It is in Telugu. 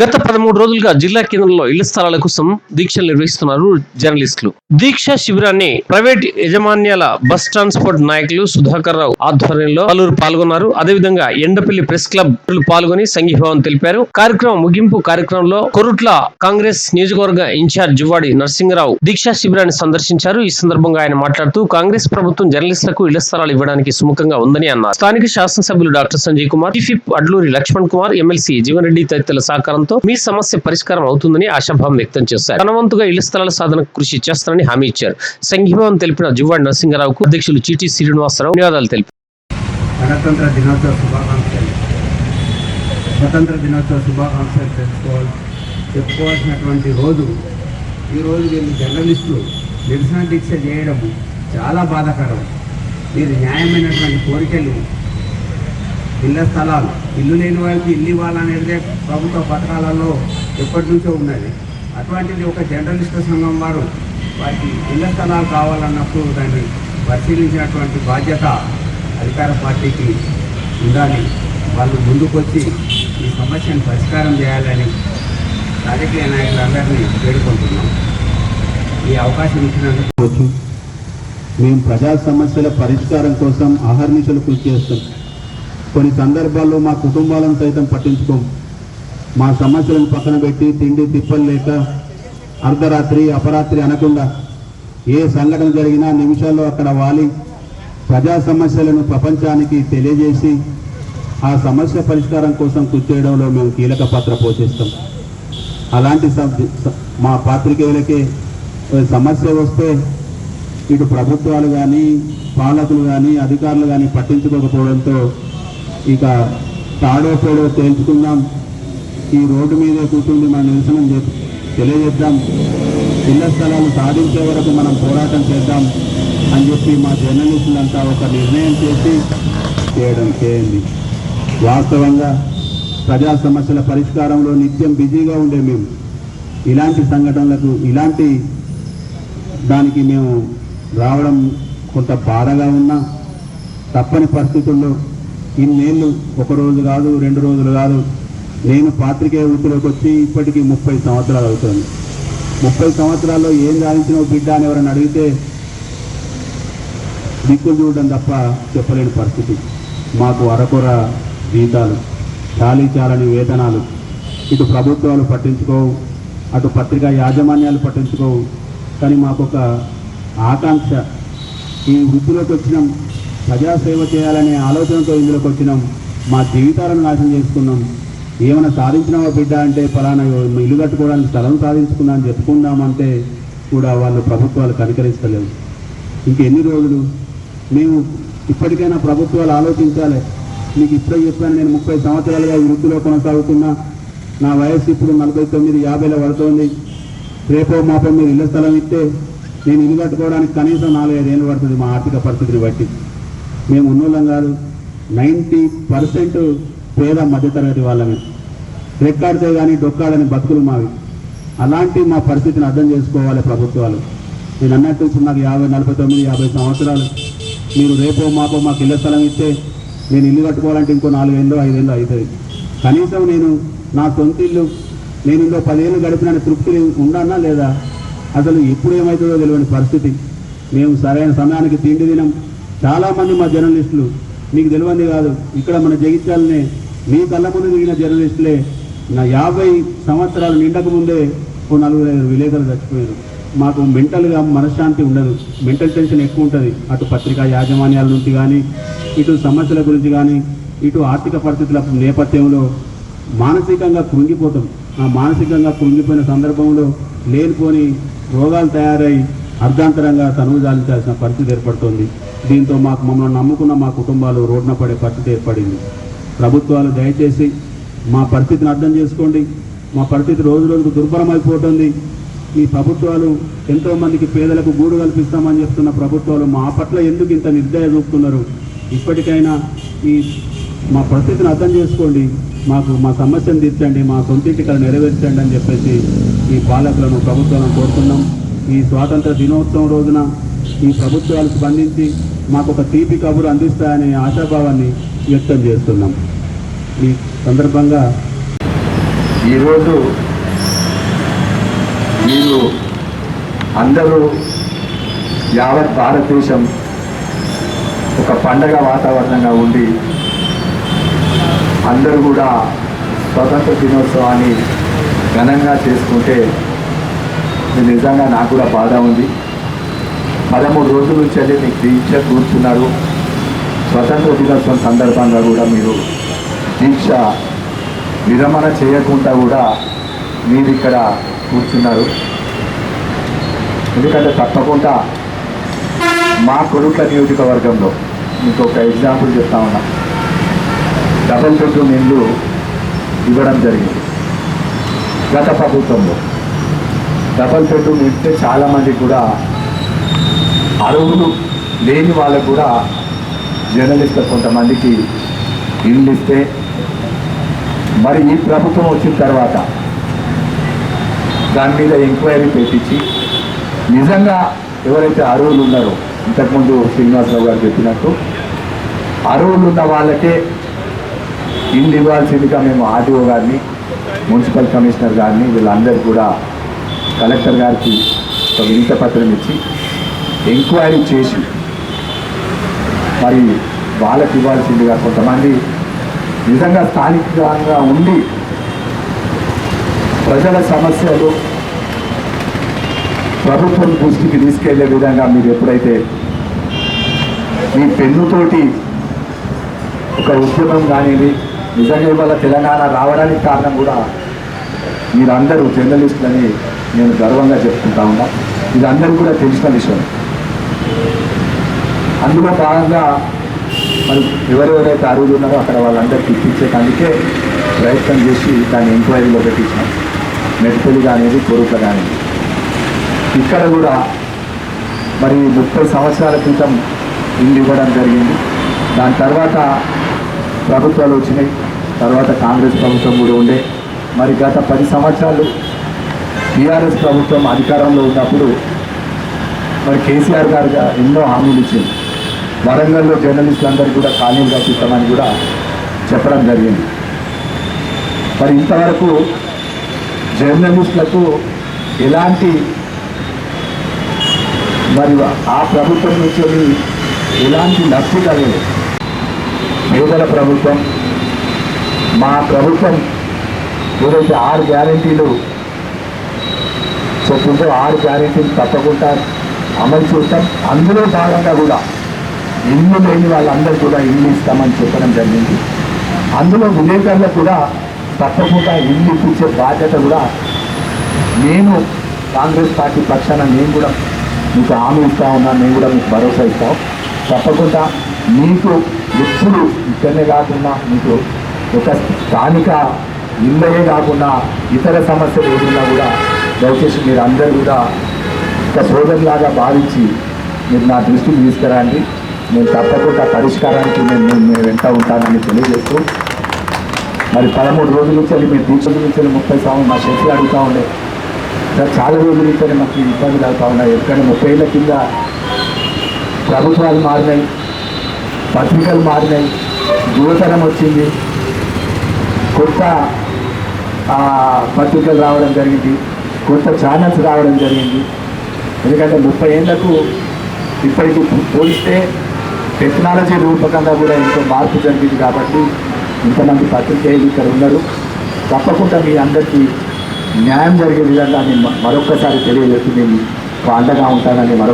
గత పదమూడు రోజులుగా జిల్లా కేంద్రంలో ఇళ్ళ స్థలాల కోసం దీక్షలు నిర్వహిస్తున్నారు జర్నలిస్టులు. దీక్ష శిబిరాన్ని ప్రైవేట్ యజమాన్యాల బస్ ట్రాన్స్పోర్ట్ నాయకులు సుధాకర్ రావు ఆధ్వర్యంలో పలువురు పాల్గొన్నారు. అదేవిధంగా ఎండపల్లి ప్రెస్ క్లబ్ పాల్గొని సంఘీభావం తెలిపారు. కార్యక్రమం ముగింపు కార్యక్రమంలో కొరుట్ల కాంగ్రెస్ నియోజకవర్గ ఇన్ఛార్జ్ జువ్వాడి నరసింహరావు దీక్షా శిబిరాన్ని సందర్శించారు. ఈ సందర్భంగా ఆయన మాట్లాడుతూ కాంగ్రెస్ ప్రభుత్వం జర్నలిస్టులకు ఇళ్ళ స్థలాలు ఇవ్వడానికి సుముఖంగా ఉందని అన్నారు. స్థానిక శాసనసభ్యులు doctor Sanjay Kumar chief Adluri Laxman Kumar MLC Jeevan Reddy తదితరుల సహకారంతో మీ సమస్య పరిష్కారం అవుతుందని ఆశాభావం వ్యక్తం చేశారు. ధనవంతుగా ఇళ్ళ స్థలాల సాధనకు కృషి చేస్తానని హామీ ఇచ్చారు. సంఘీభావం తెలిపిన జువ్వాడి నరసింహరావుకు అధ్యక్షులు చిటి శ్రీనివాసరావు ధన్యవాదాలు తెలిపారు. గణతంత్ర దినోత్సవ శుభాకాంక్షలు. స్వతంత్ర దినోత్సవ శుభాకాంక్షలు తెలుసుకోవాలి. చెప్పుకోవాల్సినటువంటి రోజు ఈరోజు వీళ్ళు జర్నలిస్టులు నిరసన దీక్ష చేయడం చాలా బాధాకరం. మీరు న్యాయమైనటువంటి కోరికలు ఇళ్ళ స్థలాలు ఇల్లు లేని వాళ్ళకి ఇల్లు ఇవ్వాలనేదే ప్రభుత్వ పథకాలలో ఎప్పటి నుంచో ఉన్నది. అటువంటిది ఒక జర్నలిస్టు సంఘం వారు వారికి ఇళ్ళ స్థలాలు కావాలన్నప్పుడు దాన్ని పరిశీలించినటువంటి బాధ్యత అధికార పార్టీకి ఉండాలి. వాళ్ళు ముందుకొచ్చి ఈ సమస్యను పరిష్కారం చేయాలని రాజకీయ నాయకులందరినీ వేడుకుంటున్నాం. ఈ అవకాశం ఇచ్చినందుకు మేము ప్రజా సమస్యల పరిష్కారం కోసం ఆహర్నిశలు కృషి చేస్తాం. కొన్ని సందర్భాల్లో మా కుటుంబాలను సైతం పట్టించుకోం. మా సమస్యలను పక్కన పెట్టి తిండి తిప్పలు లేక అర్ధరాత్రి అపరాత్రి అనకుండా ఏ సంఘటన జరిగినా నిమిషాల్లో అక్కడ వాలి. ప్రజా సమస్యలను ప్రపంచానికి తెలియజేసి ఆ సమస్య పరిష్కారం కోసం కూర్చేయడంలో చేయడంలో మేము కీలక పాత్ర పోషిస్తాం. అలాంటి మా పాత్రికేయులకే సమస్య వస్తే ఇటు ప్రభుత్వాలు కానీ పాలకులు కానీ అధికారులు కానీ పట్టించుకోకపోవడంతో ఇక తాడో పేడో తేల్చుకుందాం. ఈ రోడ్డు మీదే కూర్చుండి మన నిరసనం చే తెలియజేద్దాం. ఇళ్ళ స్థలాలు సాధించే వరకు మనం పోరాటం చేద్దాం అని చెప్పి మా జర్నలిస్టులంతా ఒక నిర్ణయం చేసి చేయడం చేయండి. వాస్తవంగా ప్రజా సమస్యల పరిష్కారంలో నిత్యం బిజీగా ఉండే మేము. ఇలాంటి సంఘటనలకు ఇలాంటి దానికి మేము రావడం కొంత బాధగా ఉన్నా తప్పని పరిస్థితుల్లో ఇన్నేళ్ళు ఒక రోజు కాదు రెండు రోజులు కాదు. నేను పాత్రికేయ వృత్తిలోకి వచ్చి ఇప్పటికీ ముప్పై సంవత్సరాలు అవుతుంది. ముప్పై సంవత్సరాల్లో ఏం సాధించిన బిడ్డ అని ఎవరైనా అడిగితే దిక్కులు చూడడం తప్ప చెప్పలేని పరిస్థితి. మాకు అరకొర జీతాలు చాలీ చాలని వేతనాలు. ఇటు ప్రభుత్వాలు పట్టించుకోవు అటు పత్రికా యాజమాన్యాలు పట్టించుకోవు. కానీ మాకు ఒక ఆకాంక్ష. ఈ వృత్తిలోకి వచ్చినాం ప్రజాసేవ చేయాలనే ఆలోచనతో ఇందులోకి వచ్చినాం. మా జీవితాలను నాశనం చేసుకున్నాం. ఏమైనా సాధించినావా బిడ్డ అంటే ఫలానా ఇల్లు కట్టుకోవడానికి స్థలం సాధించుకున్నా అని చెప్పుకుందామంటే కూడా వాళ్ళు ప్రభుత్వాలు కనికరిస్తలేవు ఇంకెన్ని రోజులు? మేము ఇప్పటికైనా ప్రభుత్వాలు ఆలోచించాలి. మీకు ఇప్పుడే చెప్పాను నేను ముప్పై సంవత్సరాలుగా ఈ వృత్తిలో కొనసాగుతున్నా. నా వయస్సు ఇప్పుడు నలభై తొమ్మిది యాభైలో పడుతోంది. రేపో మాపో మీరు ఇళ్ళ స్థలం ఇస్తే నేను ఇల్లు కట్టుకోవడానికి కనీసం నాలుగైదేళ్ళు పడుతుంది మా ఆర్థిక పరిస్థితిని బట్టి. మేము ఉన్నోళ్ళం కాదు. నైంటీ పర్సెంట్ పేద మధ్యతరగతి వాళ్ళమే. రెక్కాడితే కానీ డొక్కాడని బతుకులు మావి. అలాంటి మా పరిస్థితిని అర్థం చేసుకోవాలి ప్రభుత్వాలు. నేను అన్నట్టు ఇప్పుడు నాకు యాభై నలభై తొమ్మిది యాభై సంవత్సరాలు. మీరు రేపో మాపో మాకు ఇళ్ళ స్థలం ఇస్తే నేను ఇల్లు కట్టుకోవాలంటే ఇంకో నాలుగేళ్ళు ఐదేళ్ళు అవుతుంది కనీసం నేను నా సొంత ఇల్లు నేను ఇంకో పదేళ్ళు గడిపిన తృప్తి ఉండన్నా లేదా? అసలు ఎప్పుడు ఏమవుతుందో తెలియని పరిస్థితి. మేము సరైన సమయానికి తిండి తినం. చాలామంది మా జర్నలిస్టులు. మీకు తెలియంది కాదు ఇక్కడ మన జగిత్యాలనే మీ కళ్ళ ముందు దిగిన జర్నలిస్టులే నా యాభై సంవత్సరాలు నిండక ముందే ఓ నలుగురు ఐదు విలేకరులు చచ్చిపోయారు. మాకు మెంటల్గా మనశ్శాంతి ఉండదు మెంటల్ టెన్షన్ ఎక్కువ ఉంటుంది. అటు పత్రికా యాజమాన్యాల నుంచి కానీ ఇటు సమస్యల గురించి కానీ ఇటు ఆర్థిక పరిస్థితుల నేపథ్యంలో మానసికంగా కృంగిపోతాం. ఆ మానసికంగా కృంగిపోయిన సందర్భంలో లేనిపోని రోగాలు తయారై అర్ధాంతరంగా తనువు జాలించాల్సిన పరిస్థితి ఏర్పడుతోంది. దీంతో మాకు మమ్మల్ని నమ్ముకున్న మా కుటుంబాలు రోడ్న పడే పరిస్థితి ఏర్పడింది. ప్రభుత్వాలు దయచేసి మా పరిస్థితిని అర్థం చేసుకోండి. మా పరిస్థితి రోజు రోజుకు దుర్భరమైపోతుంది. ఈ ప్రభుత్వాలు ఎంతోమందికి పేదలకు గూడు కల్పిస్తామని చెప్తున్న ప్రభుత్వాలు మా పట్ల ఎందుకు ఇంత నిర్దయ చూపుతున్నారు? ఇప్పటికైనా ఈ మా పరిస్థితిని అర్థం చేసుకోండి. మాకు మా సమస్యను తీర్చండి మా సొంతింటికలు నెరవేర్చండి అని చెప్పేసి ఈ పాలకులను ప్రభుత్వాలను కోరుతున్నాం ఈ స్వాతంత్ర దినోత్సవం రోజున ఈ ప్రభుత్వాలు స్పందించి మాకు ఒక తీపి కబురు అందిస్తాయనే ఆశాభావాన్ని వ్యక్తం చేస్తున్నాం. ఈ సందర్భంగా ఈరోజు మీరు అందరూ యావత్ భారతదేశం ఒక పండగ వాతావరణంగా ఉండి అందరూ కూడా స్వతంత్ర దినోత్సవాన్ని ఘనంగా చేసుకుంటే నిజంగా నాకు కూడా బాధ ఉంది. పదమూడు రోజుల నుంచి వెళ్ళి మీకు దీక్ష కూర్చున్నారు. స్వతంత్ర దినోత్సవం సందర్భంగా కూడా మీరు దీక్ష విరమణ చేయకుండా కూడా మీరు ఇక్కడ కూర్చున్నారు. ఎందుకంటే తప్పకుండా మా కొడుకుల నియోజకవర్గంలో మీకు ఒక ఎగ్జాంపుల్ చెప్తా ఉన్నా. డబల్ బెడ్రూమ్ ఇల్లు ఇవ్వడం జరిగింది. గత ప్రభుత్వంలో. డబల్ బెడ్రూమ్ ఇస్తే చాలామంది కూడా అరువులు లేని వాళ్ళకు కూడా జర్నలిస్టులు కొంతమందికి ఇల్లు ఇస్తే మరి ఈ ప్రభుత్వం వచ్చిన తర్వాత దాని మీద ఎంక్వైరీ పెట్టించి నిజంగా ఎవరైతే అరువులు ఉన్నారో ఇంతకుముందు శ్రీనివాసరావు గారు చెప్పినట్టు అరువులు ఉన్న వాళ్ళకే ఇల్లు ఇవ్వాల్సిందిగా మేము ఆర్టీఓ గారిని మున్సిపల్ కమిషనర్ గారిని వీళ్ళందరూ కూడా కలెక్టర్ గారికి ఒక వినత పత్రం ఇచ్చి ఎంక్వైరీ చేసి మరి వాళ్ళకి ఇవ్వాల్సిందిగా కొంతమంది నిజంగా స్థానికంగా ఉండి ప్రజల సమస్యలు ప్రభుత్వం దృష్టికి తీసుకెళ్ళే విధంగా మీరు ఎప్పుడైతే మీ పెన్నుతోటి ఒక ఉద్యమం కానిది నిజంగా ఇవాళ తెలంగాణ రావడానికి కారణం కూడా మీరందరూ జర్నలిస్టులని నేను గర్వంగా చెప్పుకుంటా ఉన్నా. ఇది అందరూ కూడా తెలిసిన విషయం. అందులో భాగంగా మరి ఎవరెవరైతే అరువులు ఉన్నారో అక్కడ వాళ్ళందరికీ ఇప్పించేదానికే ప్రయత్నం చేసి దాన్ని ఎంక్వైరీలో పెట్టించాం. మెడికల్గా కానిది కోరిక కానీ ఇక్కడ కూడా మరి ముప్పై సంవత్సరాల క్రితం ఇల్లు ఇవ్వడం జరిగింది. దాని తర్వాత ప్రభుత్వాలు వచ్చినాయి. తర్వాత కాంగ్రెస్ ప్రభుత్వం కూడా ఉండే. మరి గత పది సంవత్సరాలు టీఆర్ఎస్ ప్రభుత్వం అధికారంలో ఉన్నప్పుడు మరి కేసీఆర్ గారుగా ఎన్నో హామీలు ఇచ్చింది. వరంగల్లో జర్నలిస్టులందరికీ కూడా ఖాళీలు కల్పిస్తామని కూడా చెప్పడం జరిగింది. మరి ఇంతవరకు జర్నలిస్టులకు ఎలాంటి మరి ఆ ప్రభుత్వం నుంచి ఎలాంటి లబ్ధి కలగలేదు పేదల ప్రభుత్వం మా ప్రభుత్వం ఏదైతే ఆరు గ్యారంటీలు చెప్తుందో ఆరు గ్యారెంటీలు తప్పకుండా అమలు చేస్తాం. అందులో భాగంగా కూడా ఇల్లు లేని వాళ్ళందరూ కూడా ఇల్లు ఇస్తామని చెప్పడం జరిగింది. అందులో విలేకరులకు కూడా తప్పకుండా ఇల్లు ఇప్పించే బాధ్యత కూడా నేను కాంగ్రెస్ పార్టీ పక్షాన నేను కూడా మీకు హామీ ఇస్తా ఉన్నా నేను కూడా మీకు భరోసా ఇస్తాం. తప్పకుండా మీకు ఎప్పుడు ఇక్కడనే కాకుండా మీకు ఒక స్థానిక ఇళ్ళయే కాకుండా ఇతర సమస్యలు ఏదైనా కూడా దయచేసి మీరు అందరూ కూడా ఒక సోదరులాగా భావించి మీరు నా దృష్టికి తీసుకురండి. నేను తప్పకుండా పరిష్కారానికి నేను మేము వెంట ఉంటానని తెలియజేస్తూ మరి పదమూడు రోజుల నుంచి వెళ్ళి మీరు దీక్ష నుంచి వెళ్ళి ముప్పై సంవత్సరం మా చేతులు అడుగుతూ ఉండే. సార్ చాలా రోజుల నుంచి మాకు ఇబ్బందులు కలుగుతూ ఉన్నాయి. ఎందుకంటే ముప్పై ఏళ్ళ కింద ప్రభుత్వాలు మారినాయి పత్రికలు మారినాయి యువతరం వచ్చింది. కొత్త పత్రికలు రావడం జరిగింది. కొత్త ఛానల్స్ రావడం జరిగింది. ఎందుకంటే ముప్పై ఏళ్ళకు ఇప్పటికి పోలిస్తే టెక్నాలజీ రూపకంగా కూడా ఎంతో మార్పు జరిగింది కాబట్టి ఇంతమంది పత్రికేయులు ఇక్కడ ఉన్నారు. తప్పకుండా మీ అందరికీ న్యాయం జరిగే విధంగా నేను మరొక్కసారి తెలియజేస్తూ నేను అండగా ఉంటానని మరొక